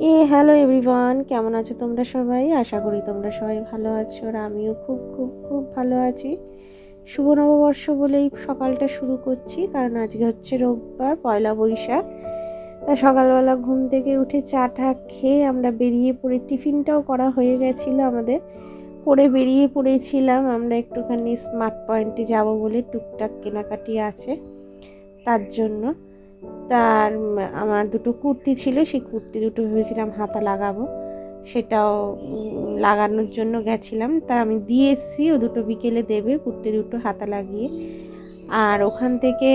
এ hello everyone কেমন আছো তোমরা সবাই? আশা করি তোমরা সবাই ভালো আছো আর আমিও খুব খুব খুব ভালো আছি। শুভ নববর্ষ বলেই সকালটা শুরু করছি, কারণ আজকে হচ্ছে রোববার, পয়লা বৈশাখ। তা সকালবেলা ঘুম থেকে উঠে চা টা খেয়ে আমরা বেরিয়ে পড়ে, টিফিনটাও করা হয়ে গেছিল আমাদের। করে বেরিয়ে পড়েছিলাম, আমরা একটুখানি স্মার্ট পয়েন্টে যাব বলে টুকটাক কেনাকাটি আছে, তার জন্য। তার আমার দুটো কুর্তি ছিল, সেই কুর্তি দুটো ভেবেছিলাম হাতা লাগাবো। সেটাও লাগানোর জন্য গেছিলাম। তা আমি দিয়ে এসেছি, ও দুটো বিকেলে দেবে, কুর্তি দুটো হাতা লাগিয়ে। আর ওখান থেকে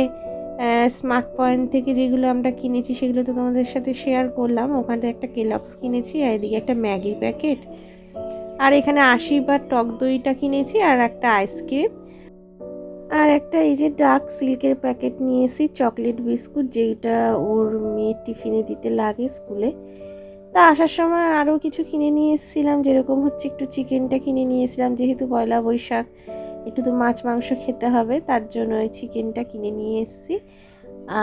স্মার্ট পয়েন্ট থেকে যেগুলো আমরা কিনেছি, সেগুলো তো তোমাদের সাথে শেয়ার করলাম। ওখানে একটা কেলক্স কিনেছি, আর এদিকে একটা ম্যাগির প্যাকেট আর এখানে আশীর্বাদ টক দইটা কিনেছি, আর একটা আইসক্রিম আর একটা এই যে ডার্ক সিল্কের প্যাকেট নিয়ে এসেছি, চকলেট বিস্কুট যেইটা ওর মেয়ের টিফিনে দিতে লাগে স্কুলে। তা আসার সময় আরও কিছু কিনে নিয়ে এসেছিলাম, যেরকম হচ্ছে একটু চিকেনটা কিনে নিয়ে এসেছিলাম, যেহেতু পয়লা বৈশাখ, একটু তো মাছ মাংস খেতে হবে, তার জন্য ওই চিকেনটা কিনে নিয়ে এসেছি।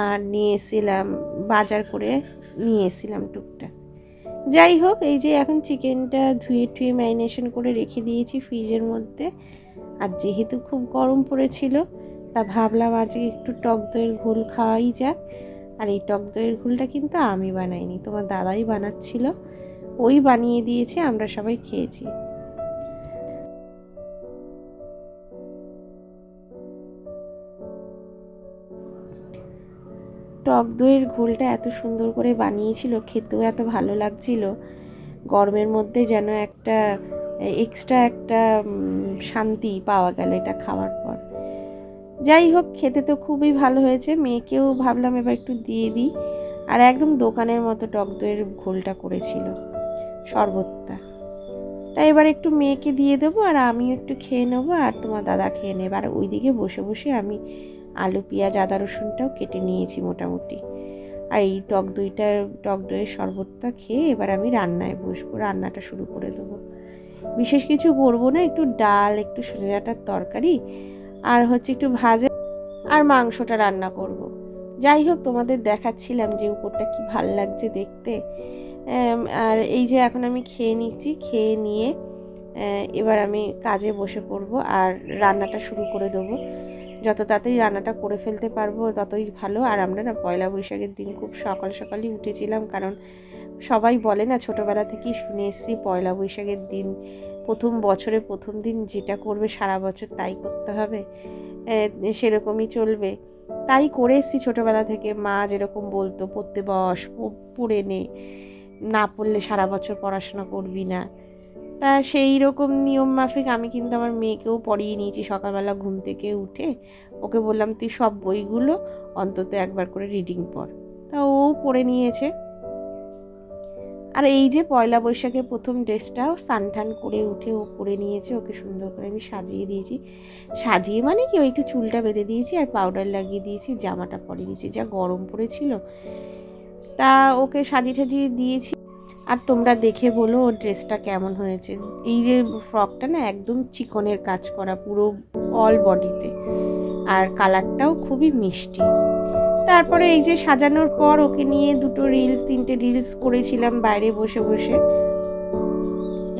আর নিয়ে এসেছিলাম, বাজার করে নিয়ে এসেছিলাম টুকটাক। যাই হোক, এই যে এখন চিকেনটা ধুয়ে টুয়ে ম্যারিনেশন করে রেখে দিয়েছি ফ্রিজের মধ্যে। আর যেহেতু খুব গরম পড়েছিল, তা ভাবলাম আজকে একটু টক দইয়ের ঘোল খাওয়াই যাক। আর এই টক দইয়ের ঘোলটা কিন্তু আমি বানাইনি, তোমার দাদাই বানাচ্ছিল। ওই বানিয়ে দিয়েছে, আমরা সবাই খেয়েছি। টক দইয়ের ঘোলটা এত সুন্দর করে বানিয়েছিল, খেতেও এত ভালো লাগছিল। গরমের মধ্যে যেন একটা এক্সট্রা একটা শান্তি পাওয়া গেল এটা খাওয়ার পর। যাই হোক, খেতে তো খুবই ভালো হয়েছে। মেয়েকেও ভাবলাম এবার একটু দিয়ে দিই। আর একদম দোকানের মতো টক দইয়ের ঘোলটা করেছিল, শরবতটা। তাই এবার একটু মেয়েকে দিয়ে দেবো আর আমিও একটু খেয়ে নেব আর তোমার দাদা খেয়ে নেবে। আর ওইদিকে বসে বসে আমি আলু, পেঁয়াজ, আদা, রসুনটাও কেটে নিয়েছি মোটামুটি। আর এই টক দইটা, টক দইয়ের শরবতটা খেয়ে এবার আমি রান্নায় বসবো, রান্নাটা শুরু করে দেবো। বিশেষ কিছু করব না, একটু ডাল, একটু সোজা ডাঁটার তরকারি, আর হচ্ছে একটু ভাজা আর মাংসটা রান্না করব। যাই হোক, তোমাদের দেখাচ্ছিলাম যে উপরটা কি ভালো লাগছে দেখতে। আর এই যে এখন আমি খেয়ে নিচ্ছি, খেয়ে নিয়ে এবার আমি কাজে বসে পড়ব আর রান্নাটা শুরু করে দেবো। যত তাড়াতাড়ি রান্নাটা করে ফেলতে পারব, ততই ভালো। আর আমরা না পয়লা বৈশাখের দিন খুব সকাল সকালই উঠেছিলাম, কারণ সবাই বলে না, ছোটোবেলা থেকেই শুনে এসেছি, পয়লা বৈশাখের দিন, প্রথম বছরে প্রথম দিন যেটা করবে সারা বছর তাই করতে হবে সেরকমই চলবে। তাই করে এসেছি ছোটোবেলা থেকে, মা যেরকম বলতো, পড়তে বস পড়ে নে, না পড়লে সারা বছর পড়াশোনা করবি না। তা সেই রকম নিয়ম মাফিক আমি কিন্তু আমার মেয়েকেও পড়িয়ে নিয়েছি, সকালবেলা ঘুম থেকে উঠে ওকে বললাম, তুই সব বইগুলো অন্তত একবার করে রিডিং পড়। তা ও পড়ে নিয়েছে। আর এই যে পয়লা বৈশাখের প্রথম ড্রেসটাও স্নান টান করে উঠে ও পরে নিয়েছে, ওকে সুন্দর করে আমি সাজিয়ে দিয়েছি। সাজিয়ে মানে কি? ওই একটু চুলটা বেঁধে দিয়েছি আর পাউডার লাগিয়ে দিয়েছি, জামাটা পরে দিয়েছি, যা গরম পড়েছিল। তা ওকে সাজিয়ে টাজিয়ে দিয়েছি। আর তোমরা দেখে বলো ওর ড্রেসটা কেমন হয়েছে। এই যে ফ্রকটা না একদম চিকনের কাজ করা, পুরো অল বডিতে আর কালারটাও খুবই মিষ্টি। তারপরে এই যে সাজানোর পর ওকে নিয়ে দুটো রিলস তিনটে রিলস করেছিলাম বাইরে বসে বসে।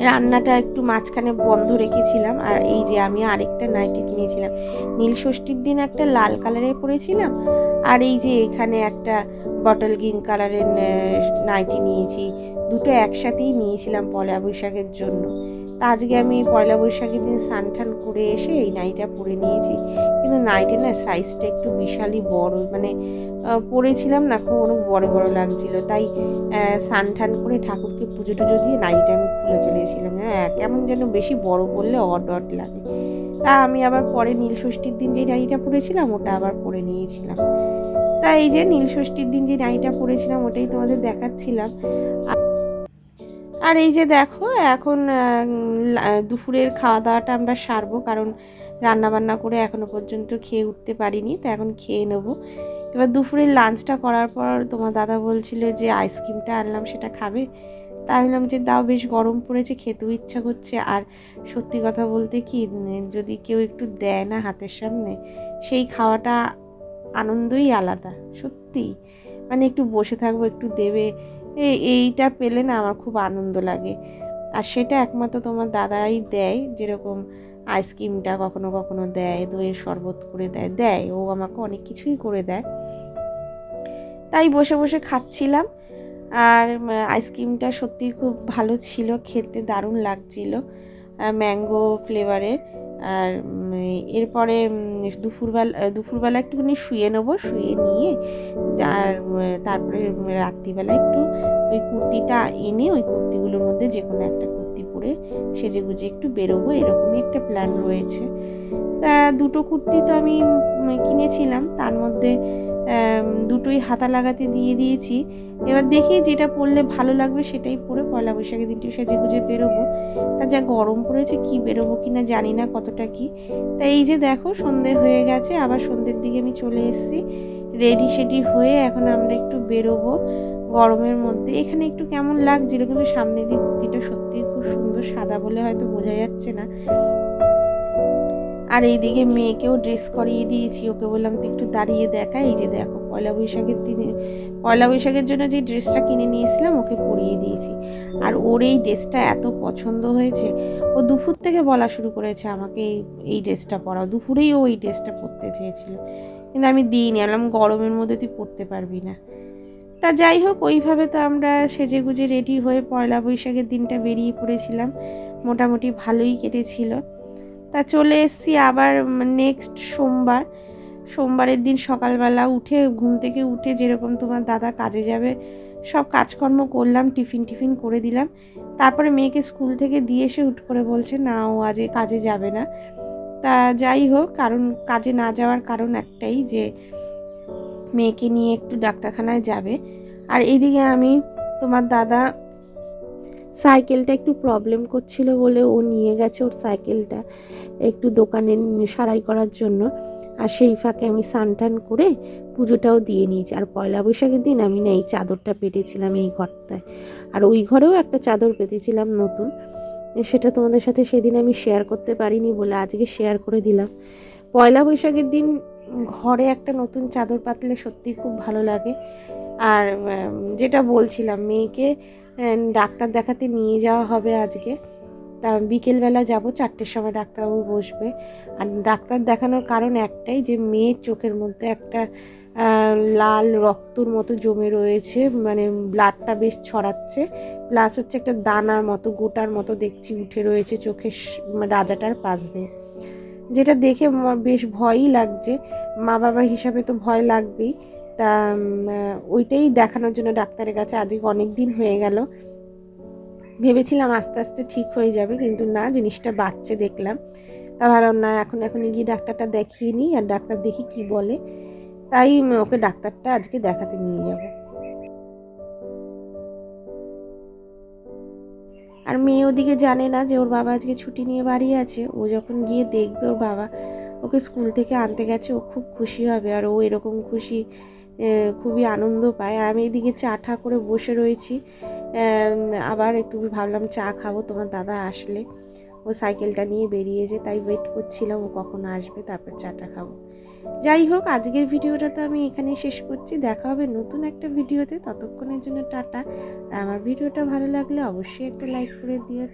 রান্নাটা একটু মাঝখানে বন্ধ রেখেছিলাম আর এই যে আমি আরেকটা নাইটি কিনেছিলাম। নীল ষষ্ঠীর দিন একটা লাল কালারের পরেছিলাম আর এই যে এখানে একটা বটল গ্রিন কালারের নাইটি নিয়েছি। দুটো একসাথেই নিয়েছিলাম পয়লা বৈশাখের জন্য। তা আজকে আমি পয়লা বৈশাখের দিন স্নান টান করে এসে এই নাইটা পরে নিয়েছি। কিন্তু নাইটে না সাইজটা একটু বিশালই বড় মানে পরেছিলাম না, খুব অনেক বড় বড় লাগছিল। তাই স্নান টান করে ঠাকুরকে পুজো টুজো দিয়ে নাইটা আমি খুলে ফেলেছিলাম। হ্যাঁ কেমন যেন বেশি বড় করলে অড অড লাগে। তা আমি আবার পরে নীল ষষ্ঠীর দিন যে নাইটা পরেছিলাম, ওটা আবার পরে নিয়েছিলাম। তা এই যে নীলষষ্ঠীর দিন যে নাইটা পরেছিলাম, ওটাই তোমাদের দেখাচ্ছিলাম। আর এই যে দেখো, এখন দুপুরের খাওয়া দাওয়াটা আমরা সারবো কারণ রান্না বান্না করে এখনও পর্যন্ত খেয়ে উঠতে পারিনি, তো এখন খেয়ে নেব। এবার দুপুরের লাঞ্চটা করার পর তোমার দাদা বলছিল যে আইসক্রিমটা আনলাম, সেটা খাবে। তা আমি বললাম যে দাও, বেশ গরম পড়েছে, খেতেও ইচ্ছা করছে। আর সত্যি কথা বলতে কি যদি কেউ একটু দেয় না হাতের সামনে, সেই খাওয়াটা আনন্দই আলাদা সত্যি মানে একটু বসে থাকব, একটু দেবে এইটা পেলে না আমার খুব আনন্দ লাগে। আর সেটা একমাত্র তোমার দাদাই দেয়, যেরকম আইসক্রিমটা কখনো কখনো দেয়, দইয়ের শরবত করে দেয় দেয়, ও আমাকে অনেক কিছুই করে দেয়। তাই বসে বসে খাচ্ছিলাম। আর আইসক্রিমটা সত্যি খুব ভালো ছিল, খেতে দারুণ লাগছিল। ম্যাঙ্গো ফ্লেভারের আর এরপরে দুপুরবেলা দুপুরবেলা একটুখানি শুয়ে নেব, শুয়ে নিয়ে, আর তারপরে রাত্রিবেলা একটু ওই কুর্তিটা এনে, ওই কুর্তিগুলোর মধ্যে যে কোনো একটা কুর্তি পরে সেজে গুজে একটু বেরোবো, এরকমই একটা প্ল্যান রয়েছে। তা, দুটো কুর্তি তো আমি কিনেছিলাম। তার মধ্যে দুটোই হাতা লাগাতে দিয়ে দিয়েছি। এবার দেখি যেটা পরলে ভালো লাগবে সেটাই পরে পয়লা বৈশাখের দিনটি সেজে গুজে বেরোবো। তা যা গরম পড়েছে কি বেরোবো কি না জানি না কতটা কি। তা এই যে দেখো সন্ধে হয়ে গেছে, আবার সন্ধ্যের দিকে আমি চলে এসেছি। রেডি সেডি হয়ে এখন আমরা একটু বেরোবো গরমের মধ্যে। এখানে একটু কেমন লাগছিল কিন্তু সামনে দিয়ে কুর্তিটা সত্যিই খুব সুন্দর সাদা বলে হয়তো বোঝা যাচ্ছে না। আর এইদিকে মেয়েকেও ড্রেস করিয়ে দিয়েছি। ওকে বললাম তো একটু দাঁড়িয়ে দেখা, এই যে দেখো, পয়লা বৈশাখের দিনে, পয়লা বৈশাখের জন্য যে ড্রেসটা কিনে নিয়েছিলাম ওকে পরিয়ে দিয়েছি। আর ওর এই ড্রেসটা এত পছন্দ হয়েছে, ও দুপুর থেকে বলা শুরু করেছে আমাকে এই ড্রেসটা পরাও। দুপুরেই ও এই ড্রেসটা পরতে চেয়েছিল। কিন্তু আমি দিইনি আলাম গরমের মধ্যে তুই পরতে পারবি না। তা যাই হোক, ওইভাবে তো আমরা সেজে গুজে রেডি হয়ে পয়লা বৈশাখের দিনটা বেরিয়ে পড়েছিলাম। মোটামুটি ভালোই কেটেছিল। তা চলে এসেছি আবার নেক্সট সোমবার। সোমবারের দিন সকালবেলা উঠে, ঘুম থেকে উঠে যেরকম তোমার দাদা কাজে যাবে, সব কাজকর্ম করলাম, টিফিন টিফিন করে দিলাম। তারপরে মেয়েকে স্কুল থেকে দিয়ে এসে উঠ করে বলছে, না, ও আজ কাজে যাবে না। তা যাই হোক, কারণ কাজে না যাওয়ার কারণ একটাই যে, মেয়েকে নিয়ে একটু ডাক্তারখানায় যাবে। আর এদিকে আমি তোমার দাদা সাইকেলটা একটু প্রবলেম করছিল বলে ও নিয়ে গেছে ওর সাইকেলটা একটু দোকানে সারাই করার জন্য। আর সেই ফাঁকে আমি টান করে পুজোটাও দিয়ে নিয়েছি। আর পয়লা বৈশাখের দিন আমি না এই চাদরটা পেতেছিলাম এই ঘরটায়। আর ওই ঘরেও একটা চাদর পেতেছিলাম নতুন। সেটা তোমাদের সাথে সেদিন আমি শেয়ার করতে পারিনি বলে আজকে শেয়ার করে দিলাম। পয়লা বৈশাখের দিন ঘরে একটা নতুন চাদর পাতলে সত্যি খুব ভালো লাগে। আর যেটা বলছিলাম, মেয়েকে ডাক্তার দেখাতে নিয়ে যাওয়া হবে আজকে। তা বিকেলবেলা যাব, চারটের সময় ডাক্তারবাবু বসবে। আর ডাক্তার দেখানোর কারণ একটাই যে, মেয়ের চোখের মধ্যে একটা লাল রক্তর মতো জমে রয়েছে মানে ব্লাডটা বেশ ছড়াচ্ছে। প্লাস হচ্ছে একটা দানার মতো, গোটার মতো দেখছি উঠে রয়েছে চোখের স- রাজাটার পাশ দিয়ে। যেটা দেখে বেশ ভয়ই লাগছে। মা বাবা হিসাবে তো ভয় লাগবেই। তা ওইটাই দেখানোর জন্য ডাক্তারের কাছে। আজকে অনেক দিন হয়ে গেল। ভেবেছিলাম আস্তে আস্তে ঠিক হয়ে যাবে, কিন্তু না, জিনিসটা বাড়ছে দেখলাম। তা ভাবলাম না, এখন এখন গিয়ে ডাক্তারটা দেখিয়ে নিই আর ডাক্তার দেখি কি বলে। তাই ওকে ডাক্তারটা আজকে দেখাতে নিয়ে যাব। আর মেয়ে ওদিকে জানে না যে ওর বাবা আজকে ছুটি নিয়ে বাড়ি আছে। ও যখন গিয়ে দেখবে ওর বাবা, ওকে স্কুল থেকে আনতে গেছে, ও খুব খুশি হবে। আর ও এরকম খুশি খুবই আনন্দ পায়। আর আমি এদিকে চা করে বসে রয়েছি। আবার একটু ভাবলাম চা খাব, তোমার দাদা আসলে। ও সাইকেলটা নিয়ে বেরিয়েছে, তাই ওয়েট করছিলাম, ও কখন আসবে, তারপর চাটা খাব। যাই হোক, আজকের ভিডিওটা তো আমি এখানেই শেষ করছি। দেখা হবে নতুন একটা ভিডিওতে। ততক্ষণের জন্য টাটা। আর আমার ভিডিওটা ভালো লাগলে অবশ্যই একটা লাইক করে দিও।